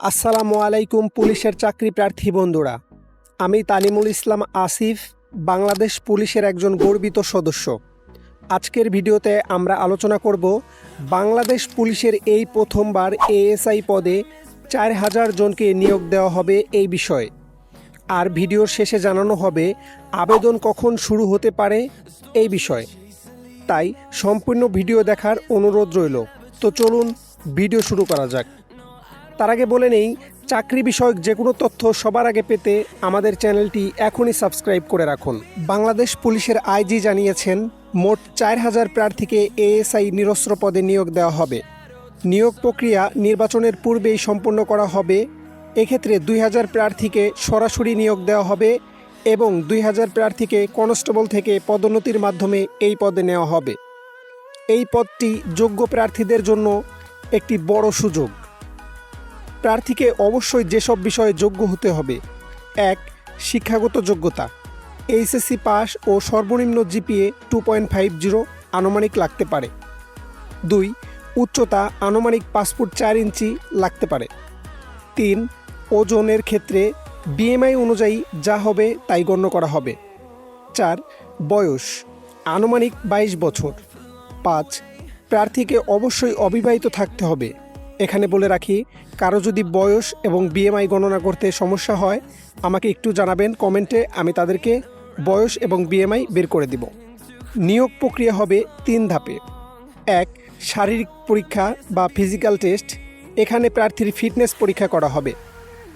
আসসালামু আলাইকুম, পুলিশের চাকরি প্রার্থী বন্ধুরা। আমি তালিমুল ইসলাম আসিফ, বাংলাদেশ পুলিশের একজন গর্বিত সদস্য। আজকের ভিডিওতে আমরা আলোচনা করব বাংলাদেশ পুলিশের এই প্রথমবার এএসআই পদে চার হাজার জনকে নিয়োগ দেওয়া হবে এই বিষয়ে। আর ভিডিওর শেষে জানানো হবে আবেদন কখন শুরু হতে পারে এই বিষয়ে। তাই সম্পূর্ণ ভিডিও দেখার অনুরোধ রইল। তো চলুন ভিডিও শুরু করা যাক। তার আগে বলে নেই, চাকরি বিষয়ক যে কোনো তথ্য সবার আগে পেতে আমাদের চ্যানেলটি এখনই সাবস্ক্রাইব করে রাখুন। বাংলাদেশ পুলিশের আইজি জানিয়েছেন, মোট চার হাজার প্রার্থীকে এএসআই নিরস্ত্র পদে নিয়োগ দেওয়া হবে। নিয়োগ প্রক্রিয়া নির্বাচনের পূর্বেই সম্পন্ন করা হবে। এক্ষেত্রে দুই হাজার প্রার্থীকে সরাসরি নিয়োগ দেওয়া হবে এবং দুই হাজার প্রার্থীকে কনস্টেবল থেকে পদোন্নতির মাধ্যমে এই পদে নেওয়া হবে। এই পদটি যোগ্য প্রার্থীদের জন্য একটি বড় সুযোগ। প্রার্থীকে অবশ্যই যেসব বিষয়ে যোগ্য হতে হবে। এক, শিক্ষাগত যোগ্যতা। এইচএসসি পাস ও সর্বনিম্ন GPA two point five zero আনুমানিক লাগতে পারে। দুই, উচ্চতা আনুমানিক ফুট চার ইঞ্চি লাগতে পারে। তিন, ওজনের ক্ষেত্রে বিএমআই অনুযায়ী যা হবে তাই গণ্য করা হবে। চার, বয়স আনুমানিক বাইশ বছর। পাঁচ, প্রার্থীকে অবশ্যই অবিবাহিত থাকতে হবে। এখানে বলে রাখি, কারও যদি বয়স এবং বিএমআই গণনা করতে সমস্যা হয়, আমাকে একটু জানাবেন কমেন্টে, আমি তাদেরকে বয়স এবং বিএমআই বের করে দিব। নিয়োগ প্রক্রিয়া হবে তিন ধাপে। এক, শারীরিক পরীক্ষা বা ফিজিক্যাল টেস্ট, এখানে প্রার্থীর ফিটনেস পরীক্ষা করা হবে।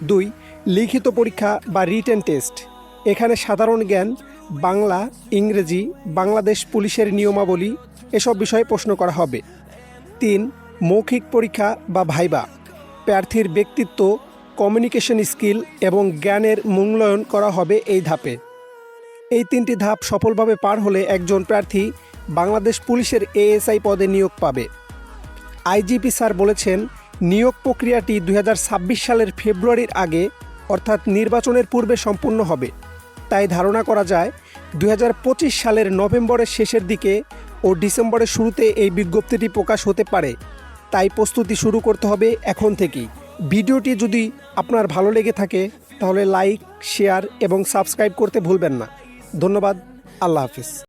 দুই, লিখিত পরীক্ষা বা রিটেন টেস্ট, এখানে সাধারণ জ্ঞান, বাংলা, ইংরেজি, বাংলাদেশ পুলিশের নিয়মাবলী, এসব বিষয়ে প্রশ্ন করা হবে। তিন মৌখিক পরীক্ষা বা ভাইবা, প্রার্থীর ব্যক্তিত্ব কমিউনিকেশন স্কিল এবং জ্ঞানের মূল্যায়ন করা হবে এই ধাপে। এই তিনটি ধাপ সফলভাবে পার হলে একজন প্রার্থী বাংলাদেশ পুলিশের এএসআই পদে নিয়োগ পাবে। আইজিপি স্যার বলেছেন, নিয়োগ প্রক্রিয়াটি দু হাজার ছাব্বিশ সালের ফেব্রুয়ারির আগে, অর্থাৎ নির্বাচনের পূর্বে সম্পূর্ণ হবে। তাই ধারণা করা যায় দু হাজার পঁচিশ সালের নভেম্বরের শেষের দিকে ও ডিসেম্বরের শুরুতে এই বিজ্ঞপ্তিটি প্রকাশ হতে পারে। তাই প্রস্তুতি শুরু করতে হবে এখন থেকেই। ভিডিওটি যদি আপনার ভালো লেগে থাকে, তাহলে লাইক, শেয়ার এবং সাবস্ক্রাইব করতে ভুলবেন না। ধন্যবাদ, আল্লাহ হাফিজ।